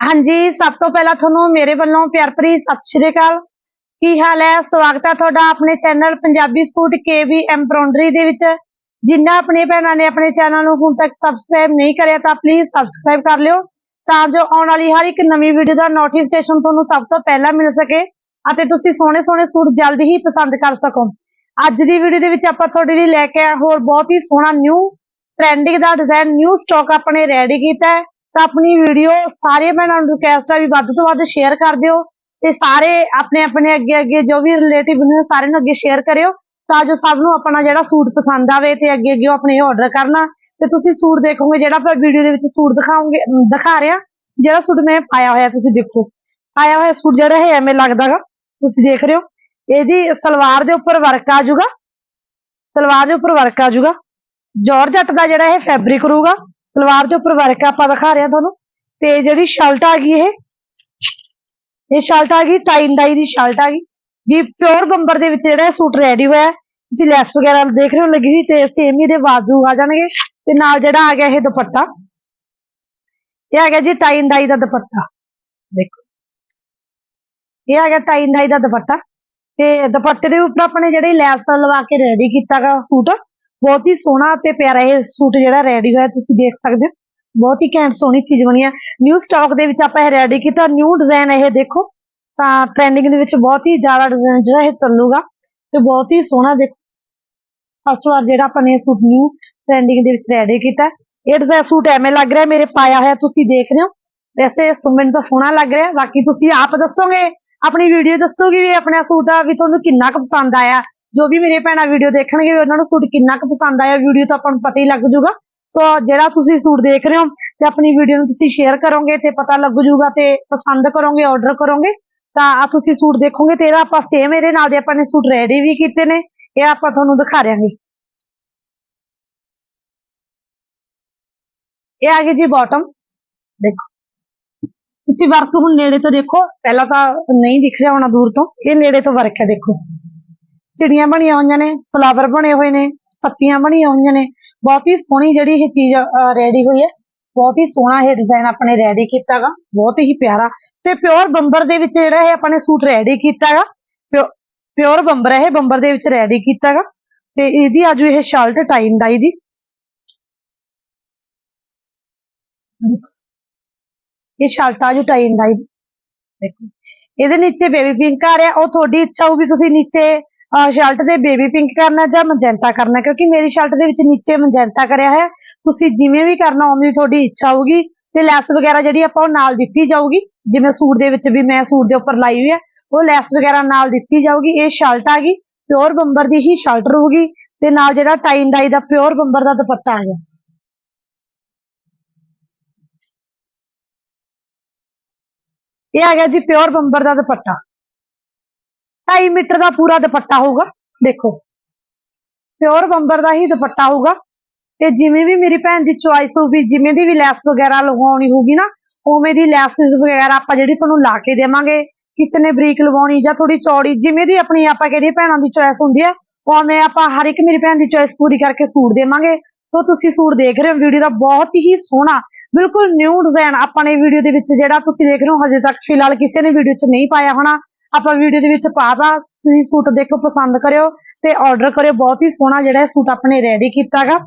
ਹਾਂਜੀ, ਸਭ ਤੋਂ ਪਹਿਲਾਂ ਤੁਹਾਨੂੰ ਮੇਰੇ ਵੱਲੋਂ ਪਿਆਰ ਭਰੀ ਸਤਿ ਸ਼੍ਰੀ ਅਕਾਲ। ਕੀ ਹਾਲ ਹੈ? ਸਵਾਗਤ ਹੈ ਤੁਹਾਡਾ ਆਪਣੇ ਚੈਨਲ ਪੰਜਾਬੀ ਸੂਟ ਕੇਵੀ ਐਮਬ੍ਰੋਇਡਰੀ ਦੇ ਵਿੱਚ। ਜਿੰਨਾ ਆਪਣੇ ਭੈਣਾਂ ਨੇ ਆਪਣੇ ਚੈਨਲ ਨੂੰ ਹੁਣ ਤੱਕ ਸਬਸਕ੍ਰਾਈਬ ਨਹੀਂ ਕਰਿਆ ਤਾਂ ਪਲੀਜ਼ ਸਬਸਕ੍ਰਾਈਬ ਕਰ ਲਿਓ, ਤਾਂ ਜੋ ਆਉਣ ਵਾਲੀ ਹਰ ਇੱਕ ਨਵੀਂ ਵੀਡੀਓ ਦਾ ਨੋਟੀਫਿਕੇਸ਼ਨ ਤੁਹਾਨੂੰ ਸਭ ਤੋਂ ਪਹਿਲਾਂ ਮਿਲ ਸਕੇ ਅਤੇ ਤੁਸੀਂ ਸੋਹਣੇ ਸੋਹਣੇ ਸੂਟ ਜਲਦੀ ਹੀ ਪਸੰਦ ਕਰ ਸਕੋ। ਅੱਜ ਦੀ ਵੀਡੀਓ ਦੇ ਵਿੱਚ ਆਪਾਂ ਤੁਹਾਡੇ ਲਈ ਲੈ ਕੇ ਆਏ ਹੋਰ ਬਹੁਤ ਹੀ ਸੋਹਣਾ ਨਿਊ ਟ੍ਰੈਂਡਿੰਗ ਦਾ ਡਿਜ਼ਾਈਨ ਨਿਊ ਸਟਾਕ ਆਪਣੇ ਰੈਡੀ ਕੀਤਾ ਹੈ। ਤਾਂ ਆਪਣੀ ਵੀਡੀਓ ਸਾਰੇ ਭੈਣਾਂ ਨੂੰ ਰਿਕਵੈਸਟ ਆ ਵੀ ਵੱਧ ਤੋਂ ਵੱਧ ਸ਼ੇਅਰ ਕਰ ਦਿਓ ਤੇ ਸਾਰੇ ਆਪਣੇ ਆਪਣੇ ਅੱਗੇ ਅੱਗੇ ਜੋ ਵੀ ਰਿਲੇਟਿਵ ਨੇ ਸਾਰੇ ਨੂੰ ਅੱਗੇ ਸ਼ੇਅਰ ਕਰਿਓ ਤਾਂ ਜੋ ਸਭ ਨੂੰ ਆਪਣਾ ਜਿਹੜਾ ਸੂਟ ਪਸੰਦ ਆਵੇ ਤੇ ਅੱਗੇ ਅੱਗੇ ਆਪਣੇ ਆਰਡਰ ਕਰਨਾ। ਤੇ ਤੁਸੀਂ ਸੂਟ ਦੇਖੋਗੇ, ਜਿਹੜਾ ਆਪਾਂ ਵੀਡੀਓ ਦੇ ਵਿੱਚ ਸੂਟ ਦਿਖਾਉਂਗੇ ਦਿਖਾ ਰਿਹਾ, ਜਿਹੜਾ ਸੂਟ ਮੈਂ ਪਾਇਆ ਹੋਇਆ ਤੁਸੀਂ ਦੇਖੋ। ਪਾਇਆ ਹੋਇਆ ਸੂਟ ਜਿਹੜਾ ਹੈ ਐਵੇਂ ਲੱਗਦਾਗਾ ਤੁਸੀਂ ਦੇਖ ਰਹੇ ਹੋ। ਇਹਦੀ ਸਲਵਾਰ ਦੇ ਉੱਪਰ ਵਰਕ ਆ ਜਾਊਗਾ। ਸਲਵਾਰ ਦੇ ਉੱਪਰ ਵਰਕ ਆ ਜਾਊਗਾ। ਜਾਰਜਟ ਦਾ ਜਿਹੜਾ ਇਹ ਫੈਬਰਿਕ ਰਹੂਗਾ। ਸਲਵਾਰ ਦੇ ਉੱਪਰ ਵਰਕ ਆਪਾਂ ਦਿਖਾ ਰਹੇ ਹਾਂ ਤੁਹਾਨੂੰ ਤੇ ਜਿਹੜੀ ਸ਼ਰਟ ਆ ਗਈ ਇਹ ਇਹ ਸ਼ਰਟ ਆ ਗਈ ਟਾਈ ਡਾਈ ਦੀ ਸ਼ਰਟ ਆ ਗਈ ਵੀ ਪਿਓਰ ਬੰਬਰ ਦੇ ਵਿੱਚ ਜਿਹੜਾ ਇਹ ਸੂਟ ਰੈਡੀ ਹੋਇਆ ਹੈ। ਤੁਸੀਂ ਲੈਸ ਵਗੈਰਾ ਦੇਖ ਰਹੇ ਹੋ ਲੱਗੀ ਹੋਈ ਤੇ ਸੇਮ ਹੀ ਇਹਦੇ ਬਾਜੂ ਆ ਜਾਣਗੇ ਤੇ ਨਾਲ ਜਿਹੜਾ ਆ ਗਿਆ ਇਹ ਦੁਪੱਟਾ ਇਹ ਆ ਗਿਆ ਜੀ ਟਾਈ ਡਾਈ ਦਾ ਦੁਪੱਟਾ ਦੇਖੋ ਇਹ ਆ ਗਿਆ ਟਾਈ ਡਾਈ ਦਾ ਦੁਪੱਟਾ ਤੇ ਦੁਪੱਟੇ ਦੇ ਉੱਪਰ ਆਪਣੇ ਜਿਹੜੇ ਲੈਸ ਲਵਾ ਕੇ ਰੈਡੀ ਕੀਤਾਗਾ ਸੂਟ ਬਹੁਤ ਹੀ ਸੋਹਣਾ ਤੇ ਪਿਆਰਾ ਇਹ ਸੂਟ ਜਿਹੜਾ ਰੈਡੀ ਹੋਇਆ, ਤੁਸੀਂ ਦੇਖ ਸਕਦੇ ਹੋ। ਬਹੁਤ ਹੀ ਘੈਂਟ ਸੋਹਣੀ ਚੀਜ਼ ਬਣੀ ਆ। ਨਿਊ ਸਟਾਕ ਦੇ ਵਿੱਚ ਆਪਾਂ ਇਹ ਰੈਡੀ ਕੀਤਾ। ਨਿਊ ਡਿਜ਼ਾਈਨ ਇਹ, ਦੇਖੋ। ਤਾਂ ਟ੍ਰੈਂਡਿੰਗ ਦੇ ਵਿੱਚ ਬਹੁਤ ਹੀ ਜ਼ਿਆਦਾ ਡਿਜ਼ਾਈਨ ਜਿਹੜਾ ਇਹ ਚੱਲੂਗਾ। ਤੇ ਬਹੁਤ ਹੀ ਸੋਹਣਾ, ਦੇਖੋ। ਫਸਟ ਵਾਰ ਜਿਹੜਾ ਆਪਾਂ ਨੇ ਸੂਟ ਨਿਊ ਟ੍ਰੈਂਡਿੰਗ ਦੇ ਵਿੱਚ ਰੈਡੀ ਕੀਤਾ। ਇਹ ਡਿਜ਼ਾਈਨ ਸੂਟ ਐਵੇਂ ਲੱਗ ਰਿਹਾ, ਮੇਰੇ ਪਾਇਆ ਹੋਇਆ ਤੁਸੀਂ ਦੇਖ ਰਹੇ ਹੋ। ਵੈਸੇ ਮੈਨੂੰ ਤਾਂ ਸੋਹਣਾ ਲੱਗ ਰਿਹਾ। ਬਾਕੀ ਤੁਸੀਂ ਆਪ ਦੱਸੋਗੇ, ਆਪਣੀ ਵੀਡੀਓ ਦੱਸੋਗੇ ਵੀ ਆਪਣਾ ਸੂਟ ਆ, ਵੀ ਤੁਹਾਨੂੰ ਕਿੰਨਾ ਕੁ ਪਸੰਦ ਆਇਆ। ਜੋ ਵੀ ਮੇਰੇ ਭੈਣਾਂ ਵੀਡੀਓ ਦੇਖਣਗੇ ਵੀ ਉਹਨਾਂ ਨੂੰ ਸੂਟ ਕਿੰਨਾ ਕੁ ਪਸੰਦ ਆਇਆ ਵੀਡੀਓ ਤੋਂ ਆਪਾਂ ਨੂੰ ਪਤਾ ਹੀ ਲੱਗ ਜਾਊਗਾ ਸੋ ਜਿਹੜਾ ਤੁਸੀਂ ਸੂਟ ਦੇਖ ਰਹੇ ਹੋ ਤੇ ਆਪਣੀ ਵੀਡੀਓ ਨੂੰ ਤੁਸੀਂ ਸ਼ੇਅਰ ਕਰੋਗੇ ਤੇ ਪਤਾ ਲੱਗ ਜਾਊਗਾ ਤੇ ਪਸੰਦ ਕਰੋਗੇ ਆਰਡਰ ਕਰੋਗੇ ਤਾਂ ਆ ਤੁਸੀਂ ਸੂਟ ਦੇਖੋਗੇ ਤੇ ਇਹਦਾ ਆਪਾਂ ਸੇਮ ਇਹਦੇ ਨਾਲ ਦੇ ਆਪਾਂ ਨੇ ਸੂਟ ਰੈਡੀ ਵੀ ਕੀਤੇ ਨੇ, ਇਹ ਆਪਾਂ ਤੁਹਾਨੂੰ ਦਿਖਾ ਰਿਆਂਗੇ ਇਹ ਆ ਗਈ ਜੀ ਬਾਟਮ ਦੇਖੋ। ਤੁਸੀਂ ਵਰਕ ਹੁਣ ਨੇੜੇ ਤੋਂ ਦੇਖੋ, ਪਹਿਲਾਂ ਤਾਂ ਨਹੀਂ ਦਿਖ ਰਿਹਾ ਹੋਣਾ ਦੂਰ ਤੋਂ, ਇਹ ਨੇੜੇ ਤੋਂ ਵਰਕ ਹੈ, ਦੇਖੋ। ਚਿੜੀਆਂ ਬਣੀਆਂ ਹੋਈਆਂ ਨੇ ਫਲਾਵਰ ਬਣੇ ਹੋਏ ਨੇ, ਪੱਤੀਆਂ ਬਣੀਆਂ ਹੋਈਆਂ ਨੇ। ਬਹੁਤ ਹੀ ਸੋਹਣੀ ਜਿਹੜੀ ਇਹ ਚੀਜ਼ ਰੈਡੀ ਹੋਈ ਹੈ। ਬਹੁਤ ਹੀ ਸੋਹਣਾ ਇਹ ਡਿਜ਼ਾਈਨ ਆਪਣੇ ਰੈਡੀ ਕੀਤਾਗਾ। ਬਹੁਤ ਹੀ ਪਿਆਰਾ ਤੇ ਪਿਓਰ ਬੰਬਰ ਦੇ ਵਿੱਚ ਜਿਹੜਾ ਇਹ ਆਪਾਂ ਨੇ ਸੂਟ ਰੈਡੀ ਕੀਤਾਗਾ। ਪਿਓਰ ਬੰਬਰ ਇਹ, ਬੰਬਰ ਦੇ ਵਿੱਚ ਰੈਡੀ ਕੀਤਾਗਾ। ਤੇ ਇਹਦੀ ਆਜੂ ਇਹ ਸ਼ਰਟ ਟਾਈਮ ਡਾਈ ਦੀ ਇਹ ਸ਼ਰਟ ਆਜੂ ਟਾਈਮ ਡਾਈ ਦੀ ਦੇਖੋ। ਇਹਦੇ ਨੀਚੇ ਬੇਬੀ ਪਿੰਕ ਆ ਰਿਹਾ। ਉਹ ਤੁਹਾਡੀ ਇੱਛਾ ਹੋਊਗੀ ਤੁਸੀਂ ਨੀਚੇ ਸ਼ਰਟ ਦੇ ਬੇਬੀ ਪਿੰਕ ਕਰਨਾ ਜਾਂ ਮਜੈਂਟਾ ਕਰਨਾ, ਕਿਉਂਕਿ ਮੇਰੀ ਸ਼ਰਟ ਦੇ ਵਿੱਚ ਨੀਚੇ ਮਜੈਂਟਾ ਕਰਿਆ ਹੋਇਆ। ਤੁਸੀਂ ਜਿਵੇਂ ਵੀ ਕਰਨਾ, ਉਵੇਂ ਤੁਹਾਡੀ ਇੱਛਾ ਹੋਊਗੀ ਤੇ ਲੈਸ ਵਗੈਰਾ ਜਿਹੜੀ ਆਪਾਂ ਉਹ ਨਾਲ ਦਿੱਤੀ ਜਾਊਗੀ। ਜਿਵੇਂ ਸੂਟ ਦੇ ਵਿੱਚ ਵੀ ਮੈਂ ਸੂਟ ਦੇ ਉੱਪਰ ਲਾਈ ਹੋਈ ਹੈ ਉਹ ਲੈਸ ਵਗੈਰਾ ਨਾਲ ਦਿੱਤੀ ਜਾਊਗੀ। ਇਹ ਸ਼ਰਟ ਆ ਗਈ ਪਿਓਰ ਬੰਬਰ ਦੀ ਹੀ ਸ਼ਰਟ ਰਹੂਗੀ ਤੇ ਨਾਲ ਜਿਹੜਾ ਟਾਈ ਡਾਈ ਦਾ ਪਿਓਰ ਬੰਬਰ ਦਾ ਦੁਪੱਟਾ ਆ ਗਿਆ। ਇਹ ਆ ਗਿਆ ਜੀ ਪਿਓਰ ਬੰਬਰ ਦਾ ਦੁਪੱਟਾ। 2.5 ਮੀਟਰ ਦਾ ਪੂਰਾ ਦੁਪੱਟਾ ਹੋਊਗਾ, ਦੇਖੋ। ਪਿਓਰ ਬੰਬਰ ਦਾ ਹੀ ਦੁਪੱਟਾ ਹੋਊਗਾ। ਤੇ ਜਿਵੇਂ ਵੀ ਮੇਰੀ ਭੈਣ ਦੀ ਚੁਆਇਸ ਹੋਊਗੀ, ਜਿਵੇਂ ਦੀ ਵੀ ਲੈਸ ਵਗੈਰਾ ਲਗਾਉਣੀ ਹੋਊਗੀ ਨਾ, ਉਵੇਂ ਦੀ ਲੈਸਸ ਵਗੈਰਾ ਆਪਾਂ ਜਿਹੜੀ ਤੁਹਾਨੂੰ ਲਾ ਕੇ ਦੇਵਾਂਗੇ, ਕਿਸੇ ਨੇ ਬਰੀਕ ਲਵਾਉਣੀ ਜਾਂ ਥੋੜੀ ਚੌੜੀ, ਜਿਵੇਂ ਦੀ ਆਪਣੀ ਆਪਾਂ ਕਹਿੰਦੇ ਭੈਣਾਂ ਦੀ ਚੁਆਇਸ ਹੁੰਦੀ ਹੈ, ਉਵੇਂ ਆਪਾਂ ਹਰ ਇੱਕ ਮੇਰੀ ਭੈਣ ਦੀ ਚੁਆਇਸ ਪੂਰੀ ਕਰਕੇ ਸੂਟ ਦੇਵਾਂਗੇ। ਸੋ ਤੁਸੀਂ ਸੂਟ ਦੇਖ ਰਹੇ ਹੋ, ਵੀਡੀਓ ਦਾ ਬਹੁਤ ਹੀ ਸੋਹਣਾ, ਬਿਲਕੁਲ ਨਿਊ ਡਿਜ਼ਾਈਨ ਆਪਾਂ ਨੇ ਵੀਡੀਓ ਦੇ ਵਿੱਚ ਜਿਹੜਾ ਤੁਸੀਂ ਦੇਖ ਰਹੇ ਹੋ, ਹਜੇ ਤੱਕ ਫਿਲਹਾਲ ਕਿਸੇ ਨੇ ਵੀਡੀਓ 'ਚ ਨਹੀਂ ਪਾਇਆ ਹੋਣਾ। ਆਪਾਂ ਵੀਡੀਓ ਦੇ ਵਿੱਚ ਪਾਤਾ ਤੁਸੀਂ ਸੂਟ ਦੇਖੋ, ਪਸੰਦ ਕਰਿਓ ਤੇ ਆਰਡਰ ਕਰਿਓ। ਬਹੁਤ ਹੀ ਸੋਹਣਾ ਜਿਹੜਾ ਇਹ ਸੂਟ ਆਪਣੇ ਰੈਡੀ ਕੀਤਾਗਾ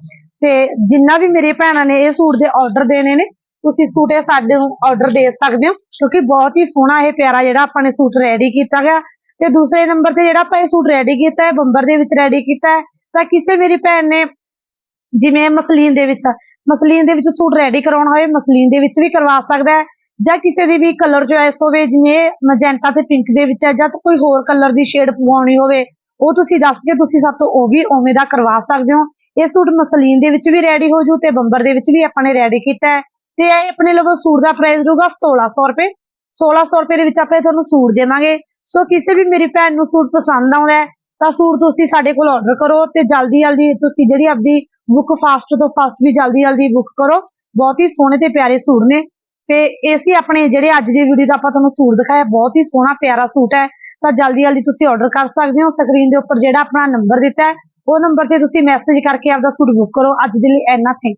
ਤੇ ਜਿੰਨਾ ਵੀ ਮੇਰੇ ਭੈਣਾਂ ਨੇ ਇਹ ਸੂਟ ਦੇ ਆਰਡਰ ਦੇਣੇ ਨੇ, ਤੁਸੀਂ ਸੂਟ ਇਹ ਸਾਡੇ ਨੂੰ ਆਰਡਰ ਦੇ ਸਕਦੇ ਹੋ, ਕਿਉਂਕਿ ਬਹੁਤ ਹੀ ਸੋਹਣਾ ਇਹ ਪਿਆਰਾ ਜਿਹੜਾ ਆਪਾਂ ਨੇ ਸੂਟ ਰੈਡੀ ਕੀਤਾ ਗਿਆ ਤੇ ਦੂਸਰੇ ਨੰਬਰ ਤੇ ਜਿਹੜਾ ਆਪਾਂ ਇਹ ਸੂਟ ਰੈਡੀ ਕੀਤਾ ਹੈ ਬੰਬਰ ਦੇ ਵਿੱਚ ਰੈਡੀ ਕੀਤਾ ਹੈ। ਤਾਂ ਕਿਸੇ ਮੇਰੀ ਭੈਣ ਨੇ ਜਿਵੇਂ ਮਸਲੀਨ ਦੇ ਵਿੱਚ, ਮਸਲੀਨ ਦੇ ਵਿੱਚ ਸੂਟ ਰੈਡੀ ਕਰਾਉਣਾ ਹੋਵੇ ਮਸਲੀਨ ਦੇ ਵਿੱਚ ਵੀ ਕਰਵਾ ਸਕਦਾ ਹੈ। ਜਾਂ ਕਿਸੇ ਦੀ ਵੀ ਕਲਰ ਚੋਇਸ ਹੋਵੇ, ਜਿਵੇਂ ਮਜੈਂਟਾ ਤੇ ਪਿੰਕ ਦੇ ਵਿੱਚ ਹੈ, ਜਾਂ ਕੋਈ ਹੋਰ ਕਲਰ ਦੀ ਸ਼ੇਡ ਪਵਾਉਣੀ ਹੋਵੇ, ਉਹ ਤੁਸੀਂ ਦੱਸ ਕੇ ਤੁਸੀਂ ਸਭ ਤੋਂ ਉਹ ਵੀ ਉਵੇਂ ਦਾ ਕਰਵਾ ਸਕਦੇ ਹੋ। ਇਹ ਸੂਟ ਮਸਲੀਨ ਦੇ ਵਿੱਚ ਵੀ ਰੈਡੀ ਹੋ ਜੂ ਤੇ ਬੰਬਰ ਦੇ ਵਿੱਚ ਵੀ ਆਪਾਂ ਨੇ ਰੈਡੀ ਕੀਤਾ ਹੈ। ਤੇ ਇਹ ਆਪਣੇ ਲਵੋ ਸੂਟ ਦਾ ਪ੍ਰਾਈਸ ਰਹੂਗਾ 1600 ਰੁਪਏ। 1600 ਰੁਪਏ ਦੇ ਵਿੱਚ ਆਪਾਂ ਇਹ ਤੁਹਾਨੂੰ ਸੂਟ ਦੇਵਾਂਗੇ। ਸੋ ਕਿਸੇ ਵੀ ਮੇਰੀ ਭੈਣ ਨੂੰ ਸੂਟ ਪਸੰਦ ਆਉਂਦਾ ਹੈ, ਤਾਂ ਸੂਟ ਤੁਸੀਂ ਸਾਡੇ ਕੋਲ ਆਰਡਰ ਕਰੋ ਤੇ ਜਲਦੀ ਜਲਦੀ ਤੁਸੀਂ ਜਿਹੜੀ ਆਪਦੀ ਬੁੱਕ ਫਾਸਟ ਤੋਂ ਫਾਸਟ ਵੀ ਜਲਦੀ ਜਲਦੀ ਬੁੱਕ ਕਰੋ। ਬਹੁਤ ਹੀ ਸੋਹਣੇ ਤੇ ਪਿਆਰੇ ਸੂਟ ਨੇ। ਤੇ ਇਹ ਸੀ ਆਪਣੇ ਜਿਹੜੇ ਅੱਜ ਦੀ ਵੀਡੀਓ ਦਾ ਆਪਾਂ ਤੁਹਾਨੂੰ ਸੂਟ ਦਿਖਾਇਆ, ਬਹੁਤ ਹੀ ਸੋਹਣਾ, ਪਿਆਰਾ ਸੂਟ ਹੈ। ਤਾਂ ਜਲਦੀ ਜਲਦੀ ਤੁਸੀਂ ਆਰਡਰ ਕਰ ਸਕਦੇ ਹੋ। ਸਕਰੀਨ ਦੇ ਉੱਪਰ ਜਿਹੜਾ ਆਪਣਾ ਨੰਬਰ ਦਿੱਤਾ ਹੈ, ਉਹ ਨੰਬਰ ਤੇ ਤੁਸੀਂ ਮੈਸੇਜ ਕਰਕੇ ਆਪਦਾ ਸੂਟ ਬੁੱਕ ਕਰੋ। ਅੱਜ ਦੇ ਲਈ ਇੰਨਾ ਥੈਂਕ